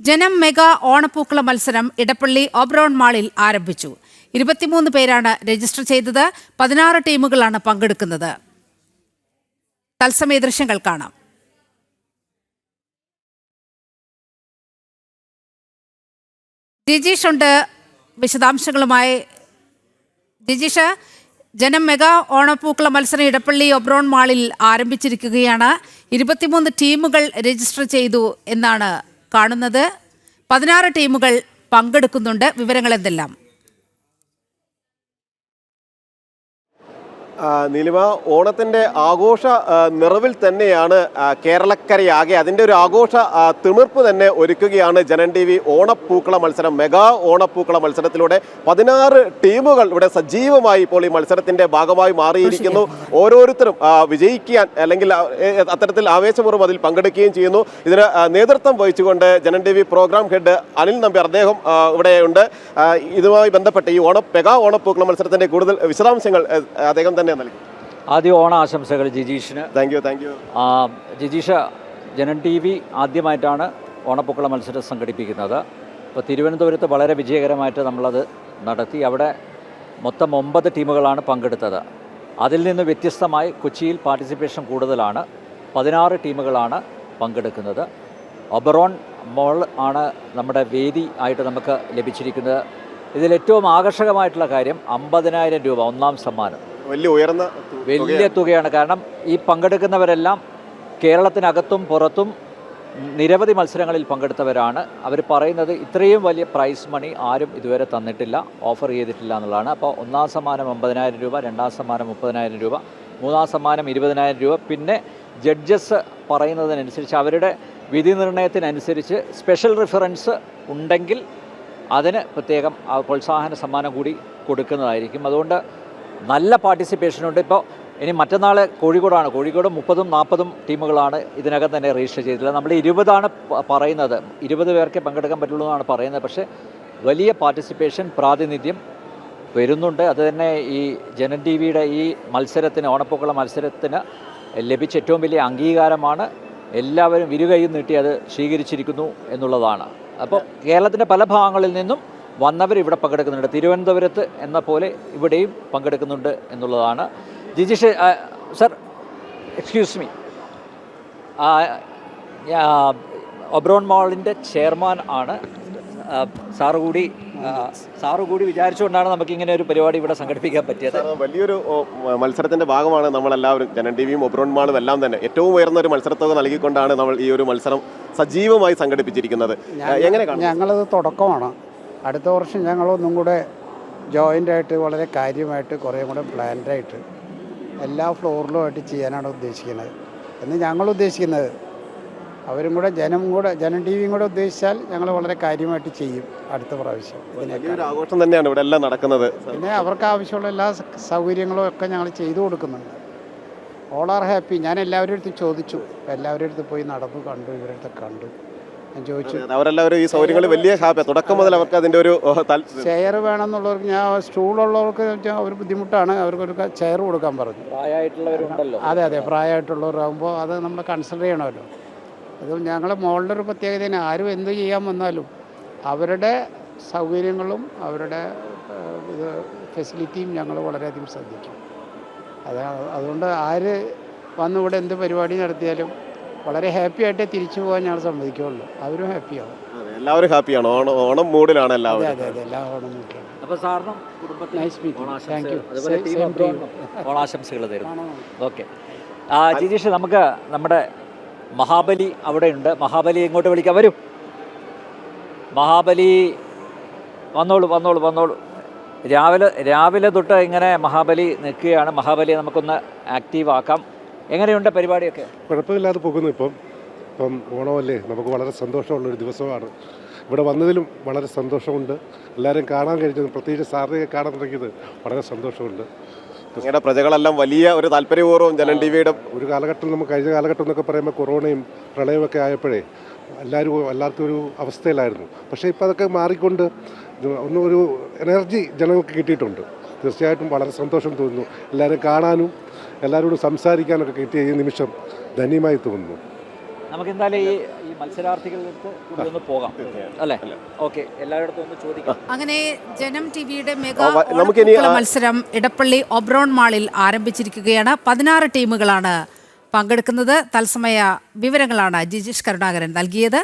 ജനം മെഗാ ഓണപ്പൂക്കള മത്സരം ഇടപ്പള്ളി ഒബ്രോൺ മാളിൽ ആരംഭിച്ചു. ഇരുപത്തിമൂന്ന് പേരാണ് രജിസ്റ്റർ ചെയ്തത്. പതിനാറ് ടീമുകളാണ് പങ്കെടുക്കുന്നത്. തത്സമയ ദൃശ്യങ്ങൾ കാണാം. ജിജീഷ് ഉണ്ട് വിശദാംശങ്ങളുമായി. ജിജീഷ് ജനം മെഗാ ഓണപ്പൂക്കള മത്സരം ഇടപ്പള്ളി ഒബ്രോൺ മാളിൽ ആരംഭിച്ചിരിക്കുകയാണ്. ഇരുപത്തിമൂന്ന് ടീമുകൾ രജിസ്റ്റർ ചെയ്തു എന്നാണ് കാണുന്നത് പതിനാറ് ടീമുകൾ പങ്കെടുക്കുന്നുണ്ട്. വിവരങ്ങൾ എന്തെല്ലാം നീലിമ ഓണത്തിന്റെ ആഘോഷ നിറവിൽ തന്നെയാണ് കേരളക്കരയാകെ. അതിന്റെ ഒരു ആഘോഷ തിമിർപ്പ് തന്നെ ഒരുക്കുകയാണ് ജനൻ ടി വി ഓണപ്പൂക്കള മത്സരം മെഗാ ഓണപ്പൂക്കള മത്സരത്തിലൂടെ. പതിനാറ് ടീമുകൾ ഇവിടെ സജീവമായി ഇപ്പോൾ ഈ മത്സരത്തിന്റെ ഭാഗമായി മാറിയിരിക്കുന്നു. ഓരോരുത്തരും വിജയിക്കാൻ അല്ലെങ്കിൽ അത്തരത്തിൽ ആവേശപൂർവം അതിൽ പങ്കെടുക്കുകയും ചെയ്യുന്നു. ഇതിന് നേതൃത്വം വഹിച്ചുകൊണ്ട് Janam T V programme head Anil Nambiar അദ്ദേഹം ഇവിടെയുണ്ട്. ഇതുമായി ബന്ധപ്പെട്ട് ഈ ഓണ മെഗാ ഓണപ്പൂക്കള മത്സരത്തിന്റെ കൂടുതൽ വിശദാംശങ്ങൾ അദ്ദേഹം തന്നെ നൽകി. ആദ്യം ഓണ ആശംസകൾ ജിജീഷിന് thank you thank you Jijeesh Janan T V ആദ്യമായിട്ടാണ് ഓണപ്പൂക്കള മത്സരം സംഘടിപ്പിക്കുന്നത്. അപ്പോൾ തിരുവനന്തപുരത്ത് വളരെ വിജയകരമായിട്ട് നമ്മളത് നടത്തി. അവിടെ മൊത്തം ഒമ്പത് ടീമുകളാണ് പങ്കെടുത്തത്. അതിൽ നിന്ന് വ്യത്യസ്തമായി കൊച്ചിയിൽ പാർട്ടിസിപ്പേഷൻ കൂടുതലാണ്. പതിനാറ് ടീമുകളാണ് പങ്കെടുക്കുന്നത്. ഒബറോൺ മോൾ ആണ് നമ്മുടെ വേദി ആയിട്ട് നമുക്ക് ലഭിച്ചിരിക്കുന്നത്. ഇതിൽ ഏറ്റവും ആകർഷകമായിട്ടുള്ള കാര്യം അമ്പതിനായിരം രൂപ ഒന്നാം സമ്മാനം. വലിയ ഉയർന്ന വലിയ തുകയാണ്. കാരണം ഈ പങ്കെടുക്കുന്നവരെല്ലാം കേരളത്തിനകത്തും പുറത്തും നിരവധി മത്സരങ്ങളിൽ പങ്കെടുത്തവരാണ്. അവർ പറയുന്നത് ഇത്രയും വലിയ പ്രൈസ് മണി ആരും ഇതുവരെ തന്നിട്ടില്ല ഓഫർ ചെയ്തിട്ടില്ല എന്നുള്ളതാണ്. അപ്പോൾ ഒന്നാം സമ്മാനം അമ്പതിനായിരം രൂപ രണ്ടാം സമ്മാനം മുപ്പതിനായിരം രൂപ മൂന്നാം സമ്മാനം ഇരുപതിനായിരം രൂപ. പിന്നെ ജഡ്ജസ് പറയുന്നതിനനുസരിച്ച് അവരുടെ വിധി നിർണയത്തിനനുസരിച്ച് സ്പെഷ്യൽ റിഫറൻസ് ഉണ്ടെങ്കിൽ അതിന് പ്രത്യേകം പ്രോത്സാഹന സമ്മാനം കൂടി കൊടുക്കുന്നതായിരിക്കും. അതുകൊണ്ട് നല്ല പാർട്ടിസിപ്പേഷൻ ഉണ്ട്. ഇപ്പോൾ ഇനി മറ്റന്നാൾ കോഴിക്കോടാണ്. കോഴിക്കോട് മുപ്പതും നാൽപ്പതും ടീമുകളാണ് ഇതിനകം തന്നെ രജിസ്റ്റർ ചെയ്തിട്ടുള്ളത്. നമ്മൾ ഇരുപതാണ് പറയുന്നത്. ഇരുപത് പേർക്ക് പങ്കെടുക്കാൻ പറ്റുള്ളൂ എന്നാണ് പറയുന്നത്. പക്ഷേ വലിയ പാർട്ടിസിപ്പേഷൻ പ്രാതിനിധ്യം വരുന്നുണ്ട്. അതുതന്നെ ഈ ജനൻ ടി വിയുടെ ഈ മത്സരത്തിന് ഓണപ്പൂക്കുള്ള മത്സരത്തിന് ലഭിച്ച ഏറ്റവും വലിയ അംഗീകാരമാണ്. എല്ലാവരും ഇരുകൈയും നീട്ടി അത് സ്വീകരിച്ചിരിക്കുന്നു എന്നുള്ളതാണ്. അപ്പോൾ കേരളത്തിന്റെ പല ഭാഗങ്ങളിൽ നിന്നും വന്നവർ ഇവിടെ പങ്കെടുക്കുന്നുണ്ട്. തിരുവനന്തപുരത്ത് എന്ന പോലെ ഇവിടെയും പങ്കെടുക്കുന്നുണ്ട് എന്നുള്ളതാണ്. Jijish sir excuse me. Oberon മോളിന്റെ chairman ആണ്. സാറ് കൂടി സാറ് കൂടി വിചാരിച്ചുകൊണ്ടാണ് നമുക്ക് ഇങ്ങനെ ഒരു പരിപാടി ഇവിടെ സംഘടിപ്പിക്കാൻ പറ്റിയത്. വലിയൊരു മത്സരത്തിന്റെ ഭാഗമാണ് നമ്മളെല്ലാവരും ജനൻ ടി വിയും ഒബ്രോൺ മാളും എല്ലാം തന്നെ. ഏറ്റവും ഉയർന്ന ഒരു മത്സരത്തുക നൽകിക്കൊണ്ടാണ് നമ്മൾ ഈ ഒരു മത്സരം സജീവമായി സംഘടിപ്പിച്ചിരിക്കുന്നത്. എങ്ങനെ ഞങ്ങളത് തുടക്കമാണ്. അടുത്ത വർഷം ഞങ്ങളൊന്നും കൂടെ ജോയിന്റ് ആയിട്ട് വളരെ കാര്യമായിട്ട് കുറേ കൂടെ പ്ലാൻഡായിട്ട് എല്ലാ എല്ലാ ഫ്ലോറിലുമായിട്ട് ചെയ്യാനാണ് ഉദ്ദേശിക്കുന്നത്. എന്ന് ഞങ്ങൾ ഉദ്ദേശിക്കുന്നത്. അവരും കൂടെ ജനം കൂടെ ജനം ടി വിയും കൂടെ ഉദ്ദേശിച്ചാൽ ഞങ്ങൾ വളരെ കാര്യമായിട്ട് ചെയ്യും അടുത്ത പ്രാവശ്യം ഇതിനൊക്കെ ആഘോഷം തന്നെയാണ് ഇവിടെ എല്ലാം നടക്കുന്നത്. പിന്നെ അവർക്ക് ആവശ്യമുള്ള എല്ലാ സൗകര്യങ്ങളും ഒക്കെ ഞങ്ങൾ ചെയ്തു കൊടുക്കുന്നുണ്ട്. ഓൾ ആർ ഹാപ്പി ഞാൻ എല്ലാവരുടെ അടുത്ത് ചോദിച്ചു. എല്ലാവരുടെ അടുത്ത് പോയി നടന്നു കണ്ടു ഇവരുടെ അടുത്ത് കണ്ടു. ചോദിച്ചു. അവരെല്ലാവരും ഈ സൗകര്യങ്ങൾ വലിയ ഹാപ്പി തുടക്കം മുതൽ അവർക്ക് അതിന്റെ ഒരു ചെയർ വേണമെന്നുള്ളവർക്ക് ഞാൻ സ്റ്റൂളുള്ളവർക്ക് വെച്ചാൽ ഒരു ബുദ്ധിമുട്ടാണ്. അവർക്കൊരു ചെയർ കൊടുക്കാൻ പറഞ്ഞു. പ്രായമായിട്ടുള്ളവരുണ്ടല്ലോ. അതെ അതെ. പ്രായമായിട്ടുള്ളവരാകുമ്പോൾ അത് നമ്മൾ കൺസിഡർ ചെയ്യണമല്ലോ. അത് ഞങ്ങളുടെ മോളുടെ ഒരു പ്രത്യേകതയാണ് ആരും എന്ത് ചെയ്യാൻ വന്നാലും അവരുടെ സൗകര്യങ്ങളും അവരുടെ ഇത് ഫെസിലിറ്റിയും ഞങ്ങൾ വളരെയധികം ശ്രദ്ധിക്കും. അത് അതുകൊണ്ട് ആര് വന്നിവിടെ എന്ത് പരിപാടി നടത്തിയാലും വളരെ ഹാപ്പി ആയിട്ട് തിരിച്ചു പോകാൻ ഞങ്ങൾ സമ്മതിക്കുള്ളൂ അവരും ഹാപ്പിയാവും അതെ, എല്ലാവരും ഹാപ്പിയാണ് ഓണം ഓണം മൂഡിലാണ് എല്ലാവരും. അതെ അതെ എല്ലാ ഓണം മൂഡിലാണ് അപ്പോൾ സാറിനും കുടുംബത്തിനും ഓണാശംസകൾ തരുന്നു ഓക്കെ ആ ജിജീഷ് നമുക്ക് നമ്മുടെ മഹാബലി അവിടെയുണ്ട്. മഹാബലി ഇങ്ങോട്ട് വിളിക്കാം? വരൂ. മഹാബലി വന്നോളൂ വന്നോളൂ വന്നോളൂ. രാവിലെ രാവിലെ തൊട്ട് ഇങ്ങനെ മഹാബലി നിൽക്കുകയാണ്. മഹാബലിയെ നമുക്കൊന്ന് ആക്റ്റീവ് ആക്കാം. എങ്ങനെയുണ്ട് പരിപാടിയൊക്കെ? കുഴപ്പമില്ലാതെ പോകുന്നു ഇപ്പം. ഇപ്പം ഓണമല്ലേ? നമുക്ക് വളരെ സന്തോഷമുള്ളൊരു ദിവസമാണ്. ഇവിടെ വന്നതിലും വളരെ സന്തോഷമുണ്ട്. എല്ലാവരും കാണാൻ കഴിഞ്ഞത് പ്രത്യേകിച്ച് സാറിനെ കാണാൻ തുടങ്ങിയത് വളരെ സന്തോഷമുണ്ട്. നിങ്ങളുടെ പ്രജകളെല്ലാം വലിയ ഒരു താല്പര്യപൂർവം ജനൻ ടി വിയുടെ ഒരു കാലഘട്ടം നമുക്ക് കഴിഞ്ഞ കാലഘട്ടം എന്നൊക്കെ പറയുമ്പോൾ കൊറോണയും പ്രളയമൊക്കെ ആയപ്പോഴേ എല്ലാവരും എല്ലാവർക്കും ഒരു അവസ്ഥയിലായിരുന്നു. പക്ഷേ ഇപ്പോൾ അതൊക്കെ മാറിക്കൊണ്ട് ഒന്നും ഒരു എനർജി ജനങ്ങൾക്ക് കിട്ടിയിട്ടുണ്ട്. തീർച്ചയായിട്ടും വളരെ സന്തോഷം തോന്നുന്നു. എല്ലാവരും കാണാനും എല്ലാവരോടും സംസാരിക്കാനൊക്കെ കിട്ടിയ ഈ നിമിഷം ധന്യമായി തോന്നുന്നു. നമുക്ക് എന്തായാലും ഈ ഈ ഒന്ന് പോകാം. അല്ലേ? ഓക്കെ എല്ലായിടത്തും ഒന്ന് ചോദിക്കാം. അങ്ങനെ ജനം ടിവിയുടെ മെഗാ മത്സരം ഇടപ്പള്ളി ഒബ്രോൺ മാളിൽ ആരംഭിച്ചിരിക്കുകയാണ്. പതിനാറ് ടീമുകളാണ് പങ്കെടുക്കുന്നത് തത്സമയ വിവരങ്ങളാണ് ജിജിഷ് കരുണാകരൻ നൽകിയത്